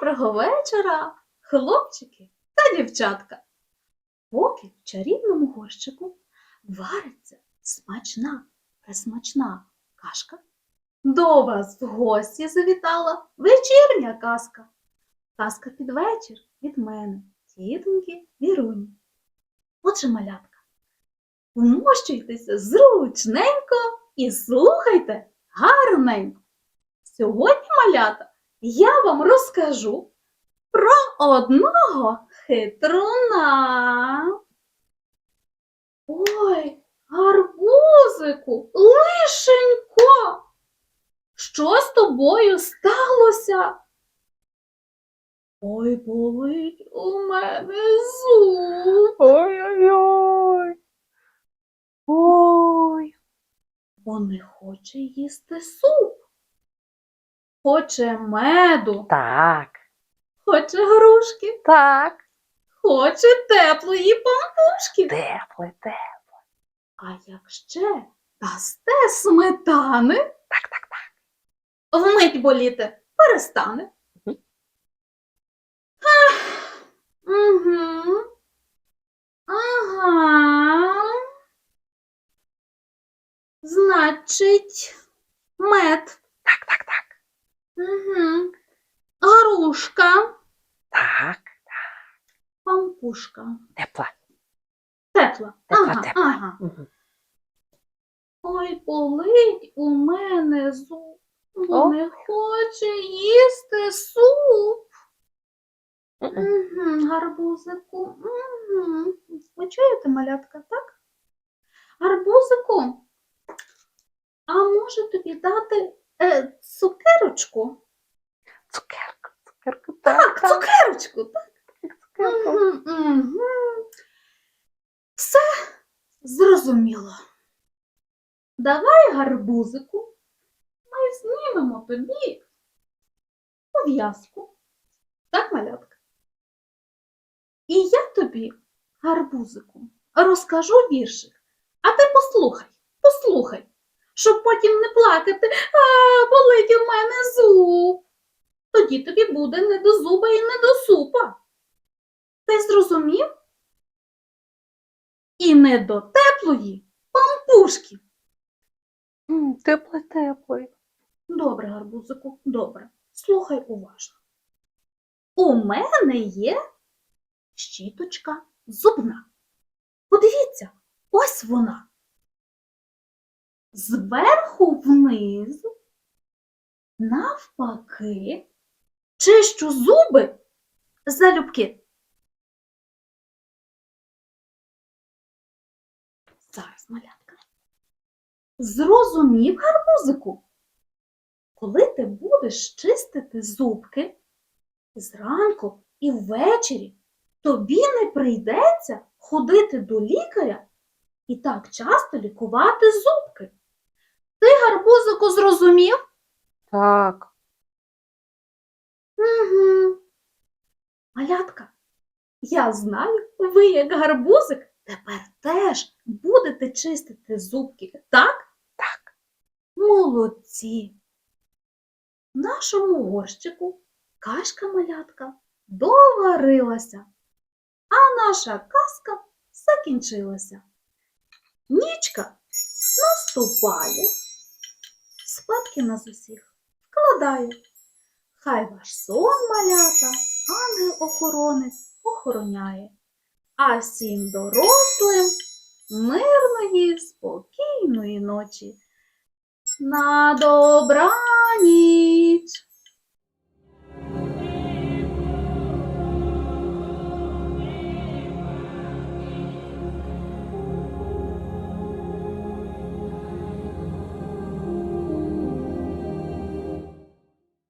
Доброго вечора, хлопчики та дівчатка. Поки в чарівному горщику вариться смачна, пресмачна кашка, до вас в гості завітала вечірня казка. Казка під вечір від мене, тітоньки Віруні. Отже, малятка, вмощуйтеся зручненько і слухайте гарненько. Сьогодні, малята, я вам розкажу про одного хитруна. Ой, гарбузику, лишенько, що з тобою сталося? Ой, болить у мене зуб. Ой-ой-ой. Ой. Бо не хоче їсти суп. Хоче меду, Так, хоче грушки, так. хоче теплої пампушки. Тепле, тепле. А як ще дасте сметани, Так, так, так. вмить боліти перестане. Мгм. Ах, Угу. Ага. Значить, мед. Так, так, так. Угу. Грушка, Так. пампушка. Тепла. Тепла. Тепла, ага, тепла. ага. Мгм. Ой, болить у мене зуб, бо не хоче їсти суп. Угу, гарбузику. Угу. Ви чуєте, малятка, так? Гарбузику, а може тобі дати е, цукерочку? Цукерку, цукерку, Так, так, цукерочку, так. Цукерку. Все зрозуміло. Давай, гарбузику, ми знімемо тобі пов'язку. Так, малятка? І я тобі, гарбузику, розкажу віршик. А ти послухай, послухай, щоб потім не плакати, а болить у мене зуб. Тоді тобі буде не до зуба і не до супа. Ти зрозумів? І не до теплої пампушки. Тепле, тепле. Добре, гарбузику, добре. Слухай уважно. У мене є щіточка зубна. Подивіться, ось вона. Зверху вниз, навпаки, чищу зуби залюбки. Зараз, малятка. Зрозумів, гарбузику? Коли ти будеш чистити зубки зранку і ввечері, тобі не прийдеться ходити до лікаря і так часто лікувати зубки. Ти, гарбузику, зрозумів? Так. Угу. Малятка, я знаю, ви, як гарбузик, тепер теж будете чистити зубки, так? Так. Молодці. В нашому горщику кашка малятка доварилася, а наша казка закінчилася. Нічка наступає, спадки нас усіх вкладає. Хай ваш сон малята, ангел-охоронець охороняє, а всім дорослим мирної, спокійної ночі. На добраніч!